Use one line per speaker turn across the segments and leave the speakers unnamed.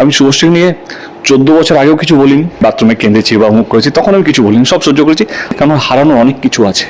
আমি শুভশ্রী নিয়ে চোদ্দ বছর আগেও কিছু বলিনি। বাথরুমে কেঁদেছি বা মুখ করেছি, তখন আমি কিছু বলিনি, সব সহ্য করেছি। কারণ হারানোর অনেক কিছু আছে।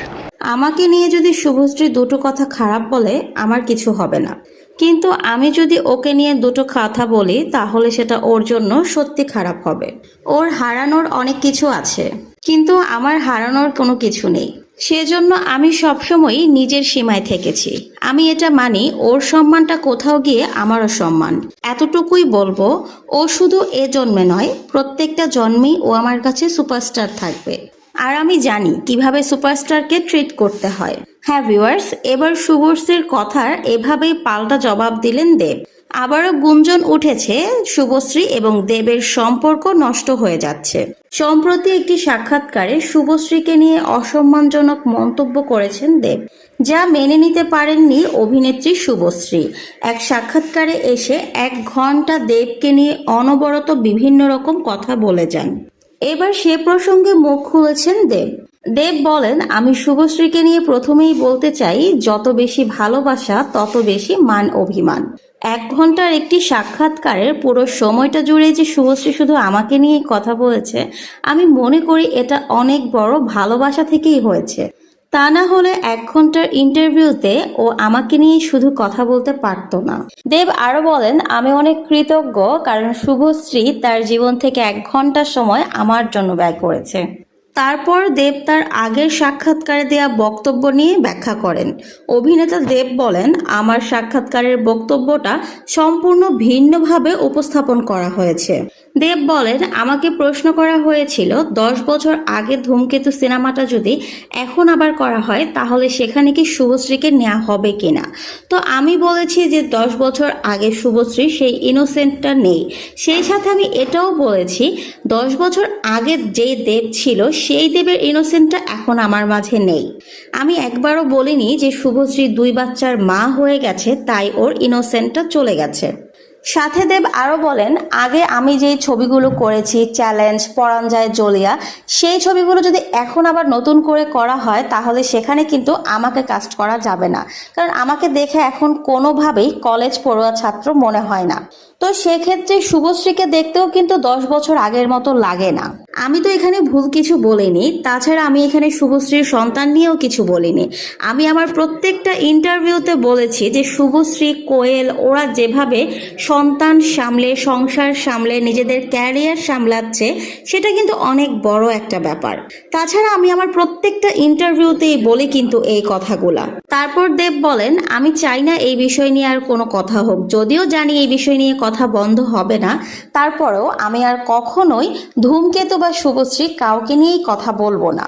আমাকে নিয়ে যদি শুভশ্রী দুটো কথা খারাপ বলে, আমার কিছু হবে না। কিন্তু আমি যদি ওকে নিয়ে দুটো কথা বলি, তাহলে সেটা ওর জন্য সত্যি খারাপ হবে। ওর হারানোর অনেক কিছু আছে, কিন্তু আমার হারানোর কোনো কিছু নেই। সেজন্য আমি সবসময়ই নিজের সীমায় থেকেছি। আমি এটা মানি, ওর সম্মানটা কোথাও গিয়ে আমারও সম্মান। এতটুকুই বলব, ও শুধু এ জন্মে নয়, প্রত্যেকটা জন্মেই ও আমার কাছে সুপারস্টার থাকবে। আর আমি জানি কীভাবে সুপারস্টারকে ট্রিট করতে হয়। হ্যাঁ ভিউয়ার্স, এবার শুভশ্রীর কথার এভাবেই পাল্টা জবাব দিলেন দেব। আবারও গুঞ্জন উঠেছে শুভশ্রী এবং দেবের সম্পর্ক নষ্ট হয়ে যাচ্ছে। সম্প্রতি একটি সাক্ষাৎকারে শুভশ্রীকে নিয়ে অসম্মানজনক মন্তব্য করেছেন দেব, যা মেনে নিতে পারেননি অভিনেত্রী শুভশ্রী এক সাক্ষাৎকারে এসে এক ঘণ্টা দেবকে নিয়ে অনবরত বিভিন্ন রকম কথা বলে যান। এবার সে প্রসঙ্গে মুখ খুলেছেন দেব। দেব বলেন, আমি শুভশ্রীকে নিয়ে প্রথমেই বলতে চাই, যত বেশি ভালোবাসা, তত বেশি মান অভিমান। এক ঘণ্টার একটি সাক্ষাৎকারের পুরো সময়টা জুড়ে যে শুভশ্রী শুধু আমাকে নিয়েই কথা বলেছে, আমি মনে করি এটা অনেক বড় ভালোবাসা থেকেই হয়েছে। তা না হলে এক ঘণ্টার ইন্টারভিউতে ও আমাকে নিয়ে শুধু কথা বলতে পারত না। দেব আরও বলেন, আমি অনেক কৃতজ্ঞ, কারণ শুভশ্রী তার জীবন থেকে এক ঘণ্টার সময় আমার জন্য ব্যয় করেছে। তারপর দেব তার আগের সাক্ষাৎকারে দেয়া বক্তব্য নিয়ে ব্যাখ্যা করেন। অভিনেতা দেব বলেন, আমার সাক্ষাৎকারের বক্তব্যটা সম্পূর্ণ ভিন্নভাবে উপস্থাপন করা হয়েছে। দেব বলেন, আমাকে প্রশ্ন করা হয়েছিল, দশ বছর আগে ধূমকেতু সিনেমাটা যদি এখন আবার করা হয়, তাহলে সেখানে কি শুভশ্রীকে নেওয়া হবে কিনা? তো আমি বলেছি যে, দশ বছর আগে শুভশ্রী সেই ইনোসেন্টটা নেই। সেই সাথে আমি এটাও বলেছি, দশ বছর আগে যে দেব ছিল, সেই দেবের ইনোসেন্টটা এখন আমার মাঝে নেই। আমি একবারও বলিনি যে শুভশ্রী দুই বাচ্চার মা হয়ে গেছে, তাই ওর ইনোসেন্টটা চলে গেছে। সাথে দেব আরও বলেন, আগে আমি যেই ছবিগুলো করেছি, চ্যালেঞ্জ, পরাঞ্জয়, জলিয়া, সেই ছবিগুলো যদি এখন আবার নতুন করে করা হয়, তাহলে সেখানে কিন্তু আমাকে কাস্ট করা যাবে না। কারণ আমাকে দেখে এখন কোনোভাবেই কলেজ পড়ুয়া ছাত্র মনে হয় না। তো সেক্ষেত্রে শুভশ্রীকে দেখতেও কিন্তু দশ বছর আগের মতো লাগে না। আমি তো এখানে ভুল কিছু বলিনি, তাছাড়া আমি এখানে শুভশ্রীর সন্তান নিয়েও কিছু বলিনি। আমি আমার প্রত্যেকটা ইন্টারভিউতে বলেছি যে, শুভশ্রী, কোয়েল, ওরা যেভাবে সন্তান সামলে, সংসার সামলে, নিজেদের ক্যারিয়ার সামলাচ্ছে, সেটা কিন্তু অনেক বড় একটা ব্যাপার। তাছাড়া আমি আমার প্রত্যেকটা ইন্টারভিউতেই বলি কিন্তু এই কথাগুলা। তারপর দেব বলেন, আমি চাই না এই বিষয় নিয়ে আর কোনো কথা হোক। যদিও জানি এই বিষয় নিয়ে কথা বন্ধ হবে না, তারপরেও আমি আর কখনোই ধূমকেতু বা শুভশ্রী কাউকে নিয়েই কথা বলব না।